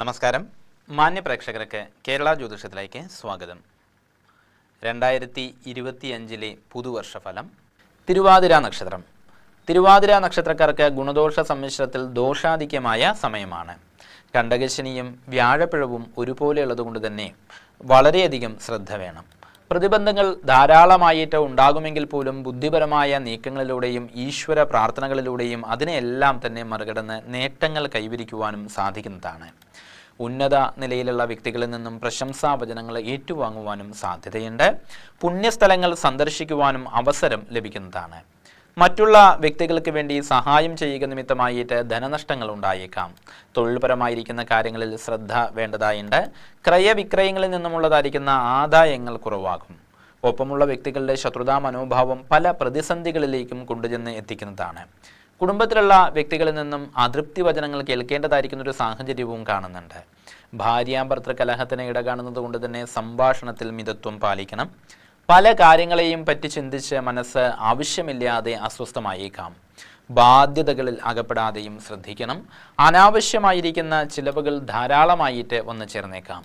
നമസ്കാരം. മാന്യ പ്രേക്ഷകർക്ക് കേരള ജ്യോതിഷത്തിലേക്ക് സ്വാഗതം. രണ്ടായിരത്തി ഇരുപത്തിയഞ്ചിലെ പുതുവർഷഫലം തിരുവാതിര നക്ഷത്രം. തിരുവാതിര നക്ഷത്രക്കാർക്ക് ഗുണദോഷ സമ്മിശ്രത്തിൽ ദോഷാധിക്യമായ സമയമാണ്. കണ്ടകശനിയും വ്യാഴപ്പിഴവും ഒരുപോലെ ഉള്ളതുകൊണ്ട് തന്നെ വളരെയധികം ശ്രദ്ധ വേണം. പ്രതിബന്ധങ്ങൾ ധാരാളമായിട്ട് ഉണ്ടാകുമെങ്കിൽ പോലും ബുദ്ധിപരമായ നീക്കങ്ങളിലൂടെയും ഈശ്വര പ്രാർത്ഥനകളിലൂടെയും അതിനെയെല്ലാം തന്നെ മറികടന്ന് നേട്ടങ്ങൾ കൈവരിക്കുവാനും സാധിക്കുന്നതാണ്. ഉന്നത നിലയിലുള്ള വ്യക്തികളിൽ നിന്നും പ്രശംസാ പ്രശംസാവചനങ്ങൾ ഏറ്റുവാങ്ങുവാനും സാധ്യതയുണ്ട്. പുണ്യസ്ഥലങ്ങൾ സന്ദർശിക്കുവാനും അവസരം ലഭിക്കുന്നതാണ്. മറ്റുള്ള വ്യക്തികൾക്ക് വേണ്ടി സഹായം ചെയ്യുക നിമിത്തമായിട്ട് ധനനഷ്ടങ്ങൾ ഉണ്ടായേക്കാം. തൊഴിൽപരമായിരിക്കുന്ന കാര്യങ്ങളിൽ ശ്രദ്ധ വേണ്ടതായുണ്ട്. ക്രയവിക്രയങ്ങളിൽ നിന്നുമുള്ളതായിരിക്കുന്ന ആദായങ്ങൾ കുറവാകും. ഒപ്പമുള്ള വ്യക്തികളുടെ ശത്രുതാ മനോഭാവം പല പ്രതിസന്ധികളിലേക്കും കൊണ്ടുചെന്ന് എത്തിക്കുന്നതാണ്. കുടുംബത്തിലുള്ള വ്യക്തികളിൽ നിന്നും അതൃപ്തി വചനങ്ങൾ കേൾക്കേണ്ടതായിരിക്കുന്ന ഒരു സാഹചര്യവും കാണുന്നുണ്ട്. ഭാര്യാഭർത്തൃ കലഹത്തിന് ഇടകാണുന്നത് കൊണ്ട് തന്നെ സംഭാഷണത്തിൽ മിതത്വം പാലിക്കണം. പല കാര്യങ്ങളെയും പറ്റി ചിന്തിച്ച് മനസ്സ് ആവശ്യമില്ലാതെ അസ്വസ്ഥമായേക്കാം. ബാധ്യതകളിൽ അകപ്പെടാതെയും ശ്രദ്ധിക്കണം. അനാവശ്യമായിരിക്കുന്ന ചിലവുകൾ ധാരാളമായിട്ട് വന്നു ചേർന്നേക്കാം.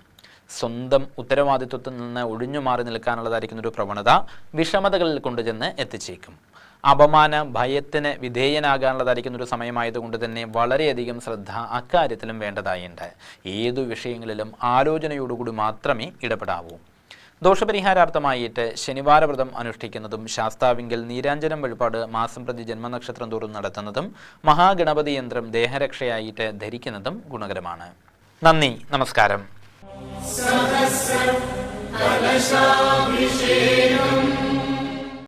സ്വന്തം ഉത്തരവാദിത്വത്തിൽ നിന്ന് ഒഴിഞ്ഞു മാറി നിൽക്കാനുള്ളതായിരിക്കുന്ന ഒരു പ്രവണത വിഷമതകളിൽ കൊണ്ടുചെന്ന് എത്തിച്ചേക്കും. അപമാന ഭയത്തിന് വിധേയനാകാനുള്ളതായിരിക്കുന്ന ഒരു സമയമായതുകൊണ്ട് തന്നെ വളരെയധികം ശ്രദ്ധ അക്കാര്യത്തിലും വേണ്ടതായുണ്ട്. ഏതു വിഷയങ്ങളിലും ആലോചനയോടുകൂടി മാത്രമേ ഇടപെടാവൂ. ദോഷപരിഹാരാർത്ഥമായിട്ട് ശനിവാര വ്രതം അനുഷ്ഠിക്കുന്നതും ശാസ്താവിങ്കിൽ നീരാഞ്ജനം വഴിപാട് മാസം പ്രതി ജന്മനക്ഷത്രം തോറും നടത്തുന്നതും മഹാഗണപതി യന്ത്രം ദേഹരക്ഷയായിട്ട് ധരിക്കുന്നതും ഗുണകരമാണ്. നന്ദി നമസ്കാരം.